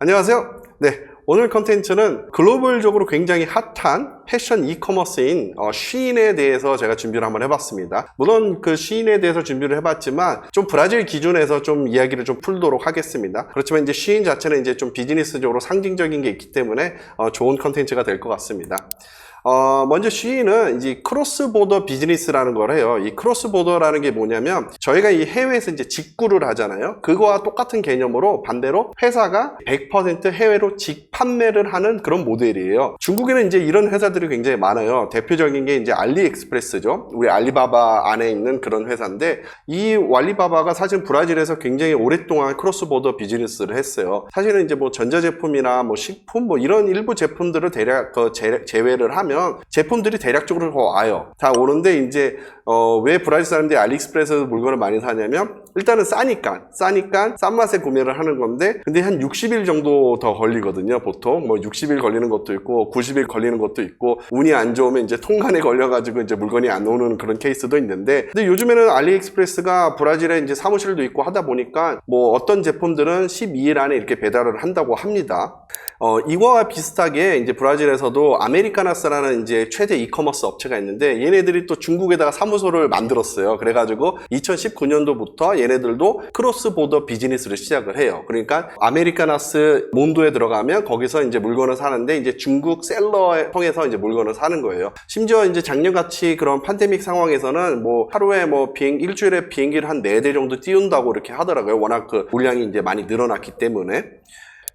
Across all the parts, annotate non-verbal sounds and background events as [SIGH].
안녕하세요. 네. 오늘 컨텐츠는 글로벌적으로 굉장히 핫한 패션 이커머스인 어, 쉬인에 대해서 제가 준비를 한번 해봤습니다. 물론 그 쉬인에 대해서 준비를 해봤지만 좀 브라질 기준에서 좀 이야기를 좀 풀도록 하겠습니다. 그렇지만 이제 쉬인 자체는 이제 좀 비즈니스적으로 상징적인 게 있기 때문에 어, 좋은 컨텐츠가 될 것 같습니다. 어, 먼저 쉬인은 이제 크로스 보더 비즈니스라는 걸 해요. 이 크로스 보더라는 게 뭐냐면 저희가 이 해외에서 이제 직구를 하잖아요. 그거와 똑같은 개념으로 반대로 회사가 100% 해외로 직판매를 하는 그런 모델이에요. 중국에는 이제 이런 회사들이 굉장히 많아요. 대표적인 게 이제 알리익스프레스죠. 우리 알리바바 안에 있는 그런 회사인데 이 알리바바가 사실 브라질에서 굉장히 오랫동안 크로스 보더 비즈니스를 했어요. 사실은 이제 뭐 전자제품이나 뭐 식품 뭐 이런 일부 제품들을 대략 그 제- 제외를 하면 제품들이 대략적으로 다 와요. 다 오는데 이제 어, 왜 브라질 사람들이 알리익스프레스에서 물건을 많이 사냐면 일단은 싸니까 싸니까 싼 맛에 구매를 하는 건데 근데 한 60일 정도 더 걸리거든요 보통 뭐 60일 걸리는 것도 있고 90일 걸리는 것도 있고 운이 안 좋으면 이제 통관에 걸려가지고 이제 물건이 안 오는 그런 케이스도 있는데 근데 요즘에는 알리익스프레스가 브라질에 이제 사무실도 있고 하다 보니까 뭐 어떤 제품들은 12일 안에 이렇게 배달을 한다고 합니다 어, 이거와 비슷하게 이제 브라질에서도 아메리카나스라는 이제 최대 이커머스 업체가 있는데 얘네들이 또 중국에다가 사무소를 만들었어요. 그래가지고 2019년도부터 얘네들도 크로스 보더 비즈니스를 시작을 해요. 그러니까 아메리카나스 몬도에 들어가면 거기서 이제 물건을 사는데 이제 중국 셀러에 통해서 이제 물건을 사는 거예요. 심지어 이제 작년같이 그런 팬데믹 상황에서는 뭐 하루에 뭐 비행 일주일에 비행기를 한네대 정도 띄운다고 이렇게 하더라고요. 워낙 그 물량이 이제 많이 늘어났기 때문에.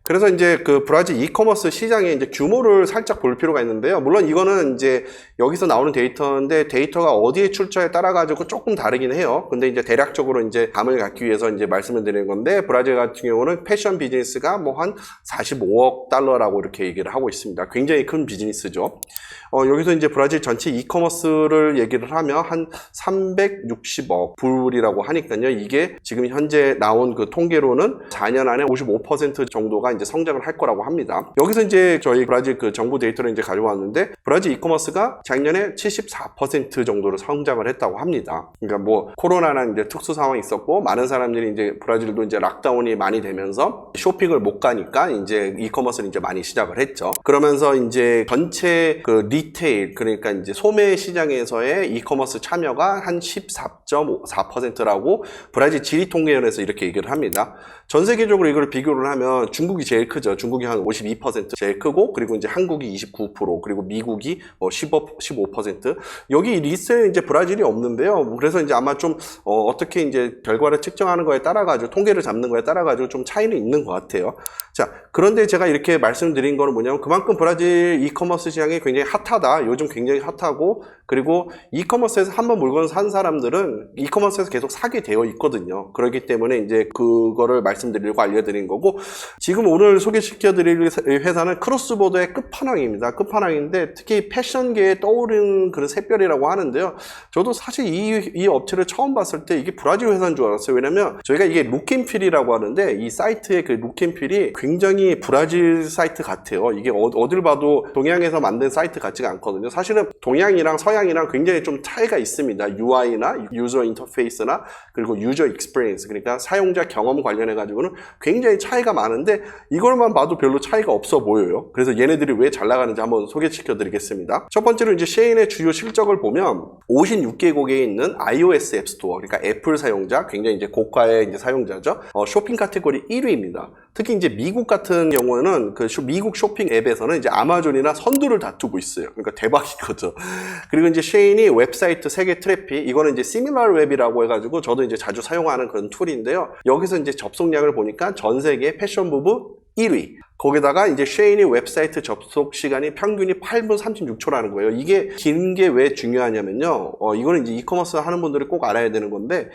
그래서 이제 그 브라질 이커머스 시장의 이제 규모를 살짝 볼 필요가 있는데요. 물론 이거는 이제 여기서 나오는 데이터인데 데이터가 어디에 출처에 따라 가지고 조금 다르긴 해요. 근데 이제 대략적으로 이제 감을 갖기 위해서 이제 말씀을 드리는 건데 브라질 같은 경우는 패션 비즈니스가 뭐 한 45억 달러라고 이렇게 얘기를 하고 있습니다. 굉장히 큰 비즈니스죠. 어, 여기서 이제 브라질 전체 이커머스를 얘기를 하면 한 360억 불이라고 하니까요. 이게 지금 현재 나온 그 통계로는 4년 안에 55% 정도가 이제 성장을 할 거라고 합니다. 여기서 이제 저희 브라질 그 정부 데이터를 이제 가져왔는데 브라질 이커머스가 작년에 74% 정도로 성장을 했다고 합니다. 그러니까 뭐 코로나라는 이제 특수 상황이 있었고 많은 사람들이 이제 브라질도 이제 락다운이 많이 되면서 쇼핑을 못 가니까 이제 이커머스를 이제 많이 시작을 했죠. 그러면서 이제 전체 그 리테일 그러니까 이제 소매 시장에서의 이커머스 참여가 한 14.4%라고 브라질 지리 통계원에서 이렇게 얘기를 합니다. 전 세계적으로 이걸 비교를 하면 중국이 제일 크죠. 중국이 한 52% 제일 크고 그리고 이제 한국이 29% 그리고 미국이 뭐 15, 15% 여기 이 리스트에 이제 브라질이 없는데요. 그래서 이제 아마 좀 어, 떻게 이제 결과를 측정하는 거에 따라 가지고 통계를 잡는 거에 따라 가지고 좀 차이는 있는 것 같아요. 자, 그런데 제가 이렇게 말씀드린 거는 뭐냐면 그만큼 브라질 이커머스 시장이 굉장히 핫하다. 요즘 굉장히 핫하고 그리고 이커머스에서 한번 물건 산 사람들은 이커머스에서 계속 사게 되어 있거든요. 그렇기 때문에 이제 그거를 말씀드리려고 알려드린 거고 지금 오늘 소개시켜 드릴 회사는 크로스보더의 끝판왕입니다. 끝판왕인데 특히 패션계에 떠오르는 그런 샛별이라고 하는데요. 저도 사실 이, 이 업체를 처음 봤을 때 이게 브라질 회사인 줄 알았어요. 왜냐면 저희가 이게 룩앤필이라고 하는데 이 사이트의 그 룩앤필이 굉장히 브라질 사이트 같아요. 이게 어, 어딜 봐도 동양에서 만든 사이트 같지가 않거든요. 사실은 동양이랑 서양이랑 굉장히 좀 차이가 있습니다. UI나 유저 인터페이스나 그리고 유저 익스피리언스 그러니까 사용자 경험 관련해 가지고는 굉장히 차이가 많은데 이걸만 봐도 별로 차이가 없어 보여요. 그래서 얘네들이 왜 잘 나가는지 한번 소개시켜 드리겠습니다. 첫 번째로 이제 셰인의 주요 실적을 보면 56개국에 있는 iOS 앱스토어 그러니까 애플 사용자 굉장히 이제 고가의 이제 사용자죠. 어, 쇼핑 카테고리 1위입니다. 특히 이제 미국 같은 경우에는 그 쇼- 미국 쇼핑 앱에서는 이제 아마존이나 선두를 다투고 있어요. 그러니까 대박인 [LAUGHS] 거죠. 그리고 이제 쉐인이 웹사이트 세계 트래픽 이거는 이제 시밀러 웹이라고 해가지고 저도 이제 자주 사용하는 그런 툴인데요. 여기서 이제 접속량을 보니까 전 세계 패션 부부 1위. 거기다가 이제 쉐인이 웹사이트 접속 시간이 평균이 8분 36초라는 거예요. 이게 긴 게 왜 중요하냐면요. 어, 이거는 이제 이커머스 하는 분들이 꼭 알아야 되는 건데,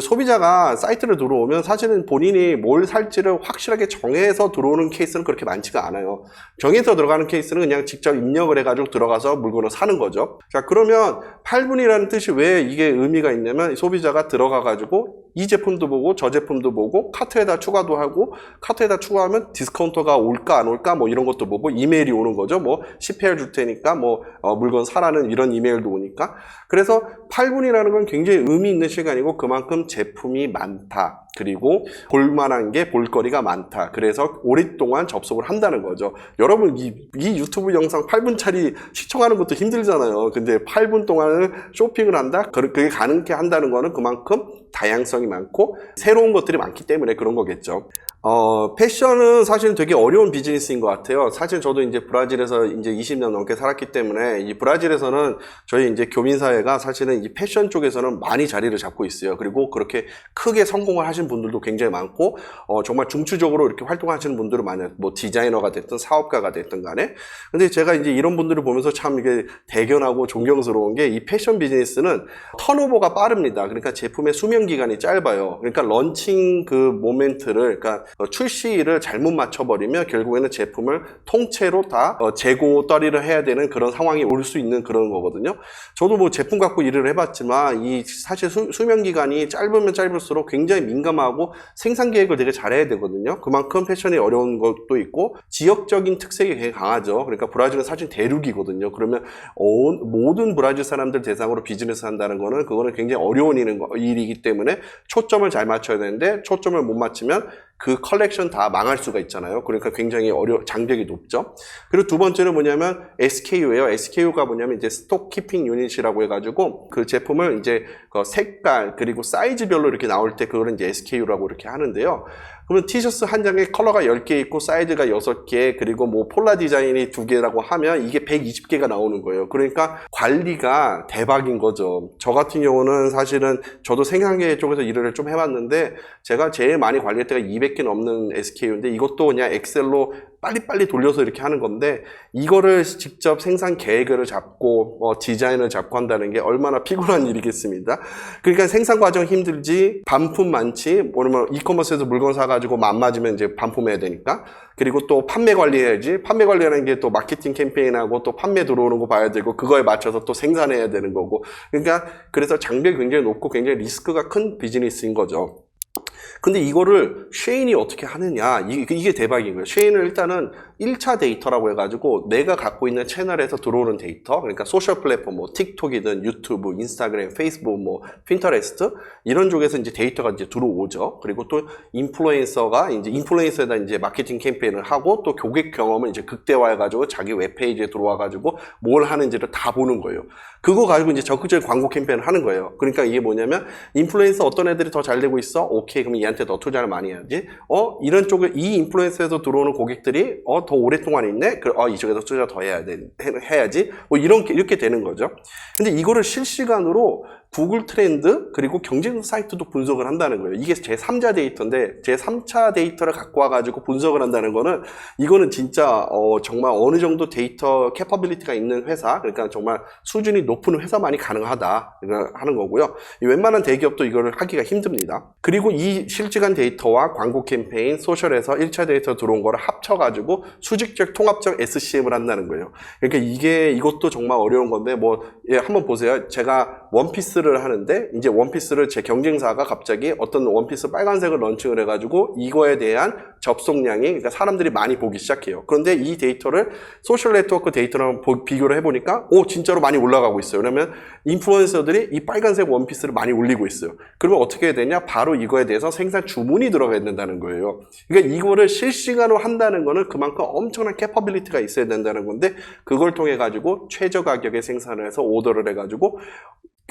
소비자가 사이트를 들어오면 사실은 본인이 뭘 살지를 확실하게 정해서 들어오는 케이스는 그렇게 많지가 않아요. 정해서 들어가는 케이스는 그냥 직접 입력을 해가지고 들어가서 물건을 사는 거죠. 자, 그러면 8분이라는 뜻이 왜 이게 의미가 있냐면 소비자가 들어가가지고 이 제품도 보고 저 제품도 보고 카트에다 추가도 하고 카트에다 추가하면 디스카운터가 올까 안 올까 뭐 이런 것도 보고 이메일이 오는 거죠. 뭐 10회를 줄 테니까 뭐 어, 물건 사라는 이런 이메일도 오니까 그래서 8분이라는 건 굉장히 의미 있는 시간이고 그만큼 제품이 많다. 그리고 볼만한 게 볼거리가 많다. 그래서 오랫동안 접속을 한다는 거죠. 여러분 이, 이 유튜브 영상 8분짜리 시청하는 것도 힘들잖아요. 근데 8분 동안을 쇼핑을 한다? 그- 그게 가능케 한다는 거는 그만큼 다양성이 많고 새로운 것들이 많기 때문에 그런 거겠죠. 어, 패션은 사실 되게 어려운 비즈니스인 것 같아요. 사실 저도 이제 브라질에서 이제 20년 넘게 살았기 때문에 이 브라질에서는 저희 이제 교민사회가 사실은 이 패션 쪽에서는 많이 자리를 잡고 있어요. 그리고 그렇게 크게 성공을 하신 분들도 굉장히 많고, 어, 정말 중추적으로 이렇게 활동하시는 분들은 많아요. 뭐 디자이너가 됐든 사업가가 됐든 간에. 근데 제가 이제 이런 분들을 보면서 참 이게 대견하고 존경스러운 게 이 패션 비즈니스는 턴오버가 빠릅니다. 그러니까 제품의 수명 기간이 짧아요. 그러니까 런칭 그 모멘트를, 그러니까 어, 출시를 잘못 맞춰버리면 결국에는 제품을 통째로 다 어, 재고 떨이를 해야 되는 그런 상황이 올 수 있는 그런 거거든요. 저도 뭐 제품 갖고 일을 해봤지만 이 사실 수, 수명 기간이 짧으면 짧을수록 굉장히 민감하고 생산 계획을 되게 잘해야 되거든요. 그만큼 패션이 어려운 것도 있고 지역적인 특색이 되게 강하죠. 그러니까 브라질은 사실 대륙이거든요. 그러면 온- 모든 브라질 사람들 대상으로 비즈니스 한다는 거는 그거는 굉장히 어려운 일이기 때문에 초점을 잘 맞춰야 되는데 초점을 못 맞추면 그 컬렉션 다 망할 수가 있잖아요. 그러니까 굉장히 어려 장벽이 높죠. 그리고 두 번째는 뭐냐면 SKU예요. SKU가 뭐냐면 이제 스톡 키핑 유닛이라고 해가지고 그 제품을 이제 그 색깔 그리고 사이즈별로 이렇게 나올 때 그거는 이제 SKU라고 이렇게 하는데요. 그러면 티셔츠 한 장에 컬러가 10개 있고 사이즈가 6개 그리고 뭐 폴라 디자인이 두 개라고 하면 이게 120개가 나오는 거예요. 그러니까 관리가 대박인 거죠. 저 같은 경우는 사실은 저도 생산계 쪽에서 일을 좀 해봤는데 제가 제일 많이 관리할 때가 200개 넘는 SKU인데 이것도 그냥 엑셀로 빨리빨리 돌려서 이렇게 하는 건데 이거를 직접 생산 계획을 잡고 뭐 디자인을 잡고 한다는 게 얼마나 피곤한 [LAUGHS] 일이겠습니다. 그러니까 생산 과정 힘들지 반품 많지 뭐냐면 이커머스에서 물건 사가지고 안 맞으면 이제 반품해야 되니까 그리고 또 판매 관리해야지 판매 관리하는 게 또 마케팅 캠페인하고 또 판매 들어오는 거 봐야 되고 그거에 맞춰서 또 생산해야 되는 거고 그러니까 그래서 장벽이 굉장히 높고 굉장히 리스크가 큰 비즈니스인 거죠. 근데 이거를 쉐인이 어떻게 하느냐 이- 이게 대박인 거예요. 쉐인은 일단은 1차 데이터라고 해가지고 내가 갖고 있는 채널에서 들어오는 데이터 그러니까 소셜 플랫폼 뭐 틱톡이든 유튜브, 인스타그램, 페이스북, 뭐 핀터레스트 이런 쪽에서 이제 데이터가 이제 들어오죠. 그리고 또 인플루엔서가 이제 인플루엔서에다 이제 마케팅 캠페인을 하고 또 고객 경험을 이제 극대화해가지고 자기 웹페이지에 들어와가지고 뭘 하는지를 다 보는 거예요. 그거 가지고 이제 적극적인 광고 캠페인을 하는 거예요. 그러니까 이게 뭐냐면 인플루엔서 어떤 애들이 더 잘 되고 있어? 오케이 그럼 얘한테 더 투자를 많이 해야지. 어 이런 쪽에 이 인플루엔서에서 들어오는 고객들이 어더 오랫동안 있네. 그, 어 이쪽에서 투자 더 해야 돼 해, 해야지. 뭐 이런 게- 이렇게 되는 거죠. 근데 이거를 실시간으로 구글 트렌드 그리고 경쟁 사이트도 분석을 한다는 거예요. 이게 제 3자 데이터인데 제 3차 데이터를 갖고 와가지고 분석을 한다는 거는 이거는 진짜 어, 정말 어느 정도 데이터 캐퍼빌리티가 있는 회사 그러니까 정말 수준이 높은 회사만이 가능하다 하는 거고요. 이 웬만한 대기업도 이거를 하기가 힘듭니다. 그리고 이 실시간 데이터와 광고 캠페인 소셜에서 1차 데이터 들어온 거를 합쳐가지고 수직적 통합적 SCM을 한다는 거예요. 그러니까 이게 이것도 정말 어려운 건데 뭐 예, 한번 보세요. 제가 원피스 를 하는데 이제 원피스를 제 경쟁사가 갑자기 어떤 원피스 빨간색을 런칭을 해가지고 이거에 대한 접속량이 그러니까 사람들이 많이 보기 시작해요. 그런데 이 데이터를 소셜 네트워크 데이터랑 보- 비교를 해보니까 오 진짜로 많이 올라가고 있어요. 그러면 인플루언서들이 이 빨간색 원피스를 많이 올리고 있어요. 그러면 어떻게 해야 되냐? 바로 이거에 대해서 생산 주문이 들어가야 된다는 거예요. 그러니까 이거를 실시간으로 한다는 거는 그만큼 엄청난 캐퍼빌리티가 있어야 된다는 건데 그걸 통해 가지고 최저 가격에 생산을 해서 오더를 해가지고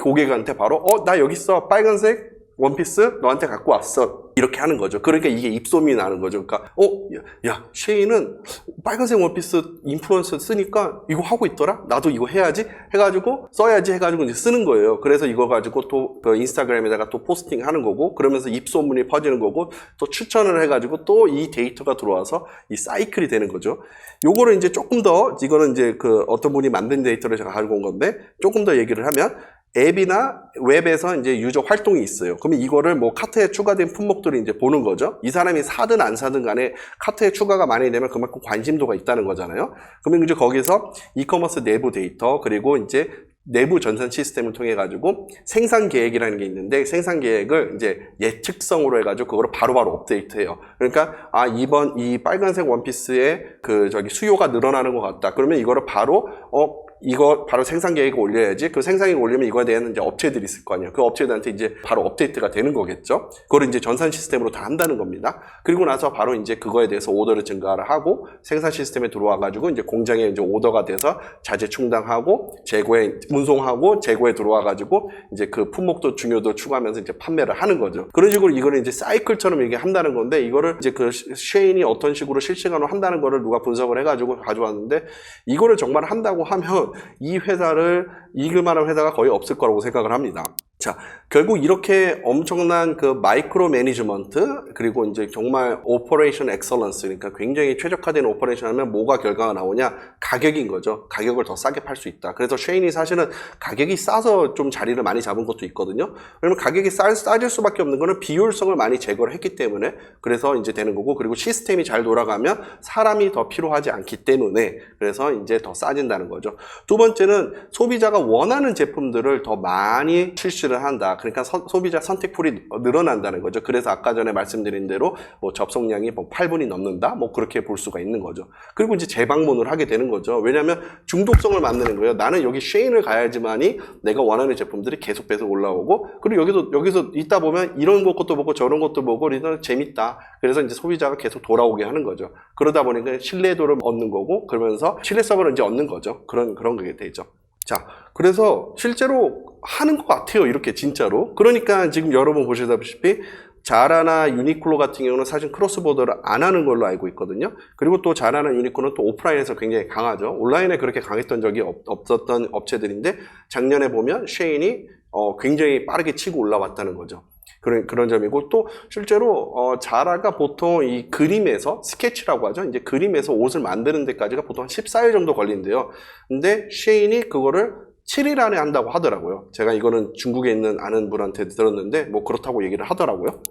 고객한테 바로 어 나 여기 있어 빨간색 원피스 너한테 갖고 왔어 이렇게 하는 거죠. 그러니까 이게 입소문이 나는 거죠. 그러니까 어 야, 야 쉐이는 빨간색 원피스 인플루언서 쓰니까 이거 하고 있더라. 나도 이거 해야지 해가지고 써야지 해가지고 이제 쓰는 거예요. 그래서 이거 가지고 또 그 인스타그램에다가 또 포스팅 하는 거고 그러면서 입소문이 퍼지는 거고 또 추천을 해가지고 또 이 데이터가 들어와서 이 사이클이 되는 거죠. 요거를 이제 조금 더 이거는 이제 그 어떤 분이 만든 데이터를 제가 가지고 온 건데 조금 더 얘기를 하면 앱이나 웹에서 이제 유저 활동이 있어요. 그러면 이거를 뭐 카트에 추가된 품목들을 이제 보는 거죠. 이 사람이 사든 안 사든 간에 카트에 추가가 많이 되면 그만큼 관심도가 있다는 거잖아요. 그러면 이제 거기서 이커머스 내부 데이터 그리고 이제 내부 전산 시스템을 통해 가지고 생산 계획이라는 게 있는데 생산 계획을 이제 예측성으로 해가지고 그거를 바로바로 업데이트해요. 그러니까 아 이번 이 빨간색 원피스의 그 저기 수요가 늘어나는 것 같다. 그러면 이거를 바로 어 이거 바로 생산 계획을 올려야지. 그 생산 계획 올리면 이거에 대한 이제 업체들이 있을 거 아니에요. 그 업체들한테 이제 바로 업데이트가 되는 거겠죠. 그걸 이제 전산 시스템으로 다 한다는 겁니다. 그리고 나서 바로 이제 그거에 대해서 오더를 증가를 하고 생산 시스템에 들어와 가지고 이제 공장에 이제 오더가 돼서 자재 충당하고 재고에 운송하고 재고에 들어와 가지고 이제 그 품목도 중요도 추가하면서 이제 판매를 하는 거죠. 그런 식으로 이거를 이제 사이클처럼 이게 한다는 건데 이거를 이제 그 쉐인이 어떤 식으로 실시간으로 한다는 거를 누가 분석을 해 가지고 가져왔는데 이거를 정말 한다고 하면 이 회사를 이길 만한 회사가 거의 없을 거라고 생각을 합니다. 자, 결국 이렇게 엄청난 그 마이크로 매니지먼트 그리고 이제 정말 오퍼레이션 엑설런스 그러니까 굉장히 최적화된 오퍼레이션 하면 뭐가 결과가 나오냐? 가격인 거죠. 가격을 더 싸게 팔 수 있다. 그래서 쉐인이 사실은 가격이 싸서 좀 자리를 많이 잡은 것도 있거든요. 왜냐면 가격이 싸, 싸질 수밖에 없는 거는 비효율성을 많이 제거를 했기 때문에 그래서 이제 되는 거고 그리고 시스템이 잘 돌아가면 사람이 더 필요하지 않기 때문에 그래서 이제 더 싸진다는 거죠. 두 번째는 소비자가 원하는 제품들을 더 많이 출시 를 한다. 그러니까 서- 소비자 선택풀이 늘어난다는 거죠. 그래서 아까 전에 말씀드린 대로 뭐 접속량이 뭐 8분이 넘는다. 뭐 그렇게 볼 수가 있는 거죠. 그리고 이제 재방문을 하게 되는 거죠. 왜냐하면 중독성을 만드는 거예요. 나는 여기 쉐인을 가야지만이 내가 원하는 제품들이 계속 계속 올라오고 그리고 여기서 여기서 있다 보면 이런 것도 보고 저런 것도 보고 그래서 재밌다. 그래서 이제 소비자가 계속 돌아오게 하는 거죠. 그러다 보니까 신뢰도를 얻는 거고 그러면서 신뢰성을 이제 얻는 거죠. 그런 그런 게 되죠. 자, 그래서 실제로 하는 것 같아요. 이렇게 진짜로. 그러니까 지금 여러분 보시다시피 자라나 유니클로 같은 경우는 사실 크로스보더를 안 하는 걸로 알고 있거든요. 그리고 또 자라나 유니클로는 또 오프라인에서 굉장히 강하죠. 온라인에 그렇게 강했던 적이 없, 었던 업체들인데 작년에 보면 쉐인이 어, 굉장히 빠르게 치고 올라왔다는 거죠. 그런, 그런 점이고 또 실제로 어, 자라가 보통 이 그림에서 스케치라고 하죠. 이제 그림에서 옷을 만드는 데까지가 보통 한 14일 정도 걸린대요. 근데 쉐인이 그거를 7일 안에 한다고 하더라고요. 제가 이거는 중국에 있는 아는 분한테 들었는데 뭐 그렇다고 얘기를 하더라고요.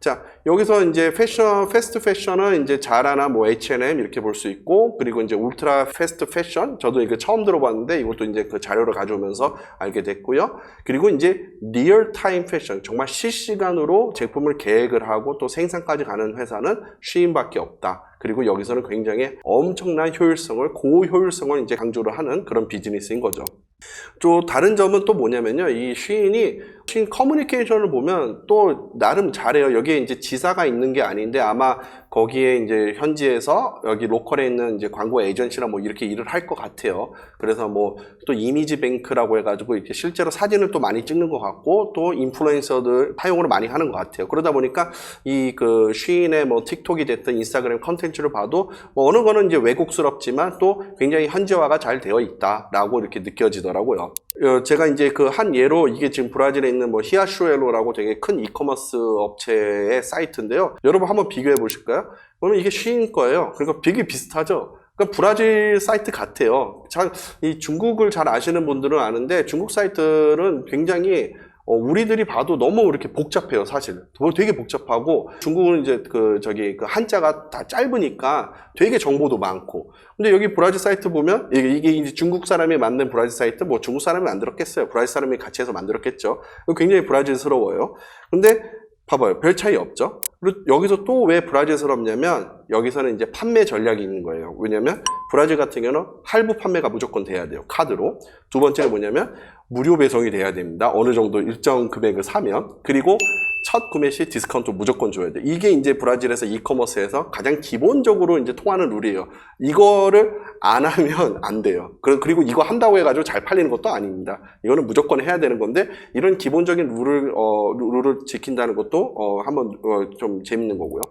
자, 여기서 이제 패션, 패스트 패션은 이제 자라나 뭐 H&M 이렇게 볼 수 있고, 그리고 이제 울트라 패스트 패션, 저도 이거 처음 들어봤는데 이것도 이제 그 자료를 가져오면서 알게 됐고요. 그리고 이제 리얼 타임 패션, 정말 실시간으로 제품을 계획을 하고 또 생산까지 가는 회사는 쉬인밖에 없다. 그리고 여기서는 굉장히 엄청난 효율성을, 고효율성을 이제 강조를 하는 그런 비즈니스인 거죠. 또 다른 점은 또 뭐냐면요. 이 쉬인이 쉬인 커뮤니케이션을 보면 또 나름 잘해요. 여기에 이제 지사가 있는 게 아닌데 아마 거기에 이제 현지에서 여기 로컬에 있는 이제 광고 에이전시나 뭐 이렇게 일을 할 것 같아요. 그래서 뭐 또 이미지 뱅크라고 해가지고 이렇게 실제로 사진을 또 많이 찍는 것 같고 또 인플루엔서들 사용을 많이 하는 것 같아요. 그러다 보니까 이 그 쉬인의 뭐 틱톡이 됐든 인스타그램 컨텐츠를 봐도 뭐 어느 거는 이제 왜곡스럽지만 또 굉장히 현지화가 잘 되어 있다라고 이렇게 느껴지더라고요. 어, 제가 이제 그 한 예로 이게 지금 브라질에 있는 뭐 히아슈엘로라고 되게 큰 이커머스 업체의 사이트인데요. 여러분 한번 비교해 보실까요? 그러면 이게 쉬인 거예요. 그러니까 되게 비슷하죠. 그러니까 브라질 사이트 같아요. 잘, 이 중국을 잘 아시는 분들은 아는데 중국 사이트는 굉장히 어, 우리들이 봐도 너무 이렇게 복잡해요, 사실. 뭐 되게 복잡하고, 중국은 이제 그, 저기, 그 한자가 다 짧으니까 되게 정보도 많고. 근데 여기 브라질 사이트 보면, 이게, 이게 이제 중국 사람이 만든 브라질 사이트, 뭐 중국 사람이 만들었겠어요. 브라질 사람이 같이 해서 만들었겠죠. 굉장히 브라질스러워요. 근데, 봐봐요. 별 차이 없죠? 그리고 여기서 또 왜 브라질스럽냐면, 여기서는 이제 판매 전략이 있는 거예요. 왜냐면, 브라질 같은 경우는 할부 판매가 무조건 돼야 돼요. 카드로. 두 번째는 뭐냐면, 무료 배송이 돼야 됩니다. 어느 정도 일정 금액을 사면. 그리고 첫 구매 시 디스카운트 무조건 줘야 돼. 이게 이제 브라질에서 이커머스에서 가장 기본적으로 이제 통하는 룰이에요. 이거를 안 하면 안 돼요. 그- 그리고 이거 한다고 해가지고 잘 팔리는 것도 아닙니다. 이거는 무조건 해야 되는 건데 이런 기본적인 룰을 어, 룰을 지킨다는 것도 어, 한번 어, 좀 재밌는 거고요.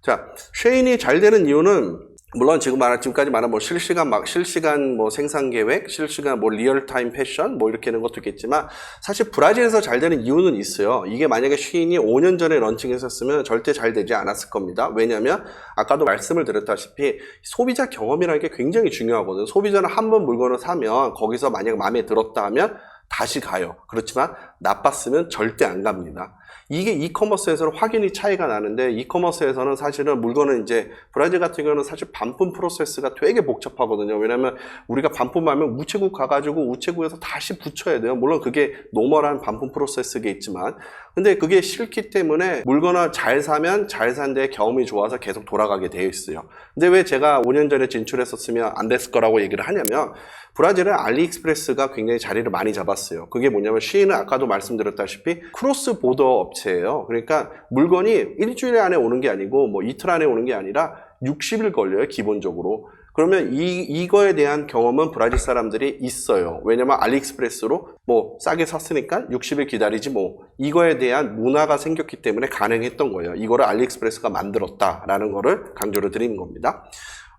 자, 쉐인이 잘 되는 이유는 물론 지금 말한 지금까지 말한 뭐 실시간 막 실시간 뭐 생산 계획, 실시간 뭐 리얼 타임 패션 뭐 이렇게 하는 것도 있겠지만 사실 브라질에서 잘 되는 이유는 있어요. 이게 만약에 쉬인이 5년 전에 런칭했었으면 절대 잘 되지 않았을 겁니다. 왜냐하면 아까도 말씀을 드렸다시피 소비자 경험이라는 게 굉장히 중요하거든요. 소비자는 한 번 물건을 사면 거기서 만약 마음에 들었다 하면 다시 가요. 그렇지만 나빴으면 절대 안 갑니다. 이게 이커머스에서는 확연히 차이가 나는데 이커머스에서는 사실은 물건은 이제 브라질 같은 경우는 사실 반품 프로세스가 되게 복잡하거든요. 왜냐면 우리가 반품하면 우체국 가가지고 우체국에서 다시 붙여야 돼요. 물론 그게 노멀한 반품 프로세스가 있지만 근데 그게 싫기 때문에 물건을 잘 사면 잘 산데 경험이 좋아서 계속 돌아가게 되어 있어요. 근데 왜 제가 5년 전에 진출했었으면 안 됐을 거라고 얘기를 하냐면 브라질은 알리익스프레스가 굉장히 자리를 많이 잡았어요. 그게 뭐냐면 쉬인은 아까도 말씀드렸다시피 크로스 보더 업체예요. 그러니까 물건이 일주일 안에 오는 게 아니고 뭐 이틀 안에 오는 게 아니라 60일 걸려요, 기본적으로. 그러면 이, 이거에 대한 경험은 브라질 사람들이 있어요. 왜냐면 알리익스프레스로 뭐 싸게 샀으니까 60일 기다리지 뭐 이거에 대한 문화가 생겼기 때문에 가능했던 거예요. 이거를 알리익스프레스가 만들었다라는 거를 강조를 드리는 겁니다.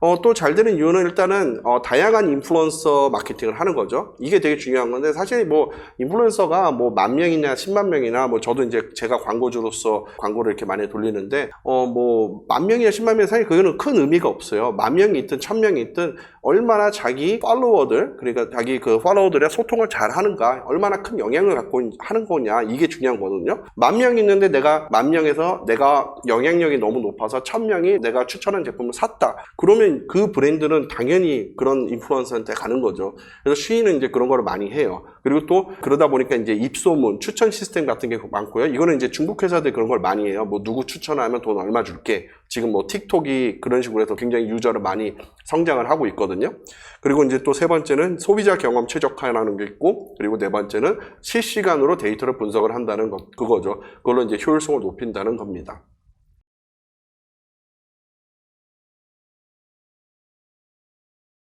어, 또 잘 되는 이유는 일단은 어, 다양한 인플루언서 마케팅을 하는 거죠. 이게 되게 중요한 건데 사실 뭐 인플루언서가 뭐 만 명이냐 10만 명이나 뭐 저도 이제 제가 광고주로서 광고를 이렇게 많이 돌리는데 어 뭐 만 명이나 10만 명 사실 그거는 큰 의미가 없어요. 만 명이 있든 천 명이 있든 얼마나 자기 팔로워들 그러니까 자기 그 팔로워들의 소통을 잘 하는가 얼마나 큰 영향을 갖고 있- 하는 거냐 이게 중요한 거거든요. 만명 있는데 내가 만 명에서 내가 영향력이 너무 높아서 천 명이 내가 추천한 제품을 샀다. 그러면 그 브랜드는 당연히 그런 인플루언서한테 가는 거죠. 그래서 쉬인은 이제 그런 거를 많이 해요. 그리고 또 그러다 보니까 이제 입소문, 추천 시스템 같은 게 많고요. 이거는 이제 중국 회사들 그런 걸 많이 해요. 뭐 누구 추천하면 돈 얼마 줄게. 지금 뭐 틱톡이 그런 식으로 해서 굉장히 유저를 많이 성장을 하고 있거든요. 그리고 이제 또 세 번째는 소비자 경험 최적화라는 게 있고, 그리고 네 번째는 실시간으로 데이터를 분석을 한다는 것, 그거죠. 그걸로 이제 효율성을 높인다는 겁니다.